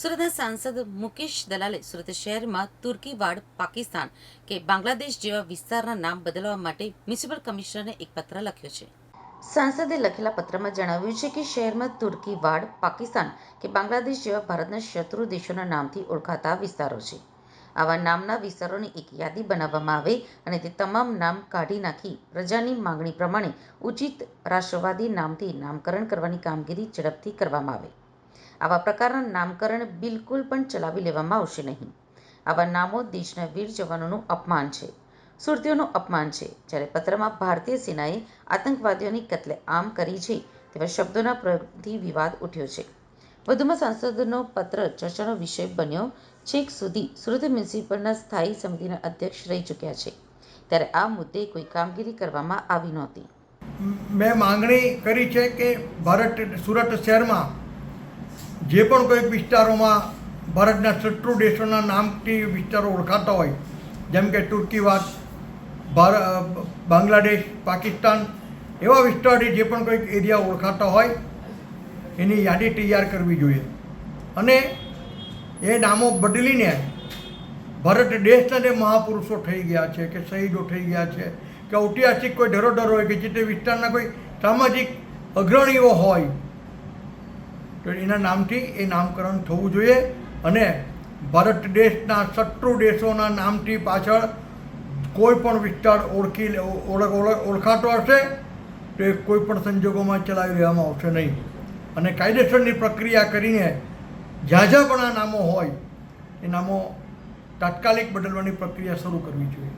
સુરતના સાંસદ મુકેશ દલાલે સુરત શહેરમાં તુર્કીવાડ પાકિસ્તાન કે બાંગ્લાદેશ જેવા વિસ્તારના નામ બદલવા માટે મ્યુનિસિપલ કમિશનરને એક પત્ર લખ્યો છે. સાંસદે લખેલા પત્રમાં જણાવ્યું છે કે શહેરમાં તુર્કી વાડ પાકિસ્તાન કે બાંગ્લાદેશ જેવા ભારતના શત્રુ દેશોના નામથી ઓળખાતા વિસ્તારો છે. આવા નામના વિસ્તારોની એક યાદી બનાવવામાં આવે અને તે તમામ નામ કાઢી નાખી પ્રજાની માંગણી પ્રમાણે ઉચિત રાષ્ટ્રવાદી નામથી નામકરણ કરવાની કામગીરી ઝડપથી કરવામાં આવે. આવા પ્રકારના નામકરણ બિલકુલ પણ ચલાવી લેવામાં આવશે નહીં. આવા નામો દેશના વીર જવાનોનું અપમાન છે. સુરતીઓનું અપમાન છે. જ્યારે પત્રમાં ભારતીય સેનાએ આતંકવાદીઓની કત્લે આમ કરી છે, તેવા શબ્દોના પ્રયોગથી વિવાદ ઉઠ્યો છે. વધુમાં સાંસદનો પત્ર ચર્ચાનો વિષય બન્યો છેક સુધી સુરત મ્યુનિસિપલના સ્થાયી સમિતિના અધ્યક્ષ રહી ચૂક્યા છે. ત્યારે આ મુદ્દે કોઈ કામગીરી કરવામાં આવી નહોતી. મેં માંગણી કરી છે કે ભારત, સુરત શહેરમાં જે પણ કોઈક વિસ્તારોમાં ભારતના શત્રુ દેશોના નામથી વિસ્તારો ઓળખાતા હોય, જેમ કે તુર્કીવાદ ભાર, બાંગ્લાદેશ, પાકિસ્તાન, એવા વિસ્તારથી જે પણ કોઈક એરિયા ઓળખાતા હોય, એની યાદી તૈયાર કરવી જોઈએ. અને એ નામો બદલીને ભારત દેશના જે મહાપુરુષો થઈ ગયા છે, કે શહીદો થઈ ગયા છે, કે ઐતિહાસિક કોઈ ધરોધર હોય કે જે તે વિસ્તારના કોઈ સામાજિક અગ્રણીઓ હોય તો એના નામથી એ નામકરણ થવું જોઈએ અને ભારત દેશના શત્રુ દેશોના નામથી પાછળ કોઈ પણ વિસ્તાર ઓળખી ઓળખ ઓળખાતો હશે, તો એ કોઈ પણ સંજોગોમાં ચલાવી લેવામાં આવશે નહીં. અને કાયદેસરની પ્રક્રિયા કરીને જ્યાં જ્યાં પણ આ નામો હોય, એ નામો તાત્કાલિક બદલવાની પ્રક્રિયા શરૂ કરવી જોઈએ.